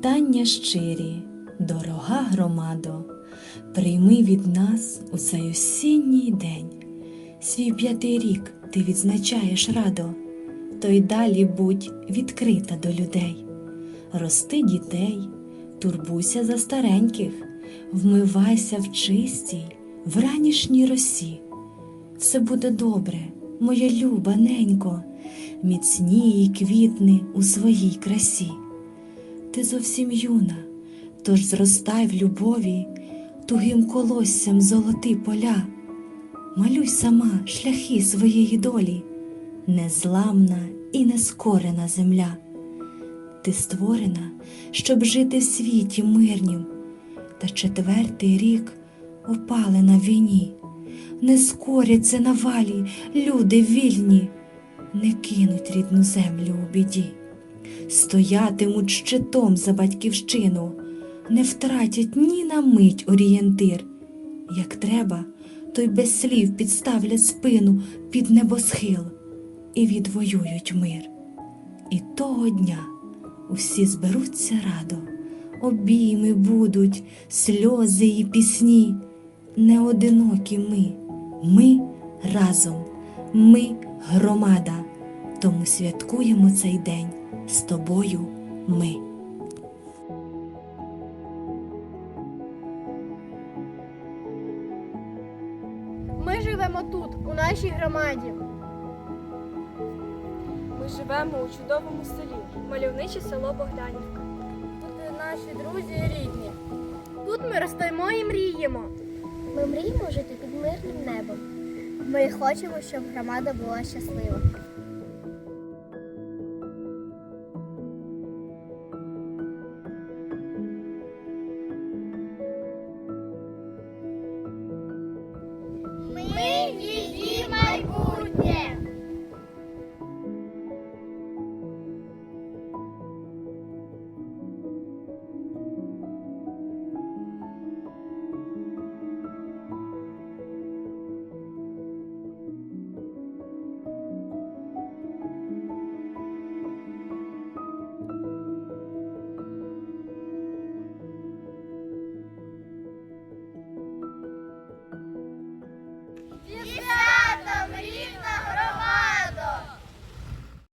Вітання щирі, дорога громадо, прийми від нас у цей осінній день. Свій п'ятий рік ти відзначаєш радо, то й далі будь відкрита до людей. Рости дітей, турбуйся за стареньких, вмивайся в чистій, в ранішній росі. Все буде добре, моя люба ненько, міцній і квітни у своїй красі. Ти зовсім юна, тож зростай в любові, тугим колоссям золоти поля, малюй сама шляхи своєї долі, незламна і нескорена земля. Ти створена, щоб жити в світі мирнім, та четвертий рік опали на війні, не скоряться на валі люди вільні, не кинуть рідну землю у біді стоятимуть щитом за батьківщину, не втратять ні на мить орієнтир. Як треба, то й без слів підставлять спину під небосхил і відвоюють мир. І того дня усі зберуться радо, обійми будуть, сльози і пісні. Не одинокі ми, ми разом, ми громада. Тому святкуємо цей день з тобою ми. Ми живемо тут, у нашій громаді. Ми живемо у чудовому селі, мальовниче село Богданівка. Тут наші друзі і рідні. Тут ми ростемо і мріємо. Ми мріємо жити під мирним небом. Ми хочемо, щоб громада була щаслива.